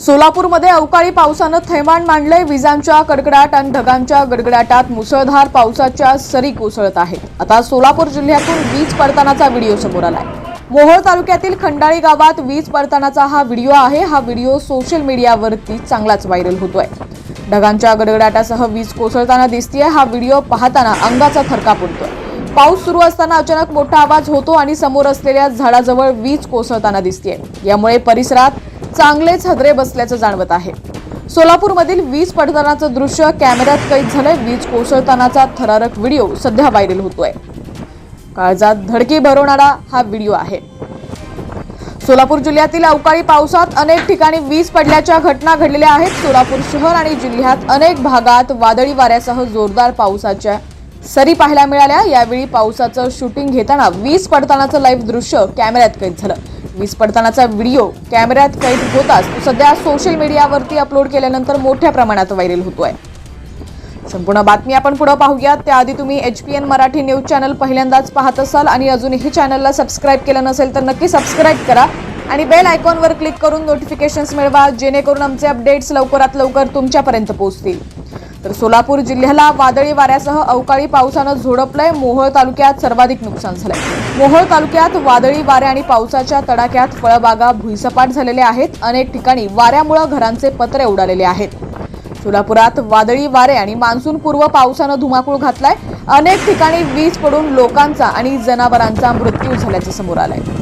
सोलापूरमध्ये अवकाळी पावसानं थैमान मांडले विजांच्या कडकडाट आणि ढगांच्या गडगडाटात मुसळधार पावसाच्या सरी कोसळत आहेत. आता सोलापूर जिल्ह्यातून वीज पडतानाचा व्हिडिओ समोर आलाय. मोहोळ तालुक्यातील खंडाळी गावात वीज पडतानाचा हा व्हिडिओ आहे. हा व्हिडिओ सोशल मीडियावरती चांगलाच व्हायरल होतोय. ढगांच्या गडगडाटासह वीज कोसळताना दिसतीये. हा व्हिडिओ पाहताना अंगाचा थरकाप पुरतोय पाऊस सुरू असताना अचानक मोठा आवाज होतो आणि समोर असलेल्या झाडाजवळ वीज कोसळताना दिसतीये. यामुळे परिसरात चांगलेच हदरे बसल्याचं जाणवत आहे. सोलापूरमधील वीज पडतानाचं दृश्य कॅमेऱ्यात कैद झालंय. वीज कोसळतानाचा थरारक व्हिडिओ सध्या व्हायरल होतोय. काळजात धडकी भरवणारा हा व्हिडिओ आहे. सोलापूर जिल्ह्यातील अवकाळी पावसात अनेक ठिकाणी वीज पडल्याच्या घटना घडलेल्या आहेत. सोलापूर शहर आणि जिल्ह्यात अनेक भागात वादळी वाऱ्यासह जोरदार पावसाच्या सरी पाहायला मिळाल्या. यावेळी पावसाचं शूटिंग घेताना वीज पडतानाचं लाईव्ह दृश्य कॅमेऱ्यात कैद झालं. वीज पडतानाचा व्हिडिओ कॅमेऱ्यात कैद होताच तो सध्या सोशल मीडियावरती अपलोड केल्यानंतर मोठ्या प्रमाणात व्हायरल होतोय. संपूर्ण बातमी आपण पुढे पाहूयात. त्याआधी तुम्ही H P N Marathi news channel पहिल्यांदाच पाहत असाल आणि अजूनही चॅनलला सबस्क्राईब केलं नसेल तर नक्की सबस्क्राईब करा आणि बेल आयकॉनवर क्लिक करून नोटिफिकेशन्स मिळवा जेणेकरून आमचे अपडेट्स लवकरात लवकर तुमच्यापर्यंत पोहोचतील. तर सोलापूर जिल्ह्याला वादळी वाऱ्यासह अवकाळी पावसानं झोडपलंय. मोहोळ तालुक्यात सर्वाधिक नुकसान झालंय. मोहोळ तालुक्यात वादळी वारे आणि पावसाच्या तडाक्यात फळबागा भुईसपाट झालेल्या आहेत. अनेक ठिकाणी वाऱ्यामुळे घरांचे पत्रे उडालेले आहेत. सोलापुरात वादळी वारे आणि मान्सून पूर्व पावसानं धुमाकूळ घातलाय. अनेक ठिकाणी वीज पडून लोकांचा आणि जनावरांचा मृत्यू झाल्याचं समोर आलंय.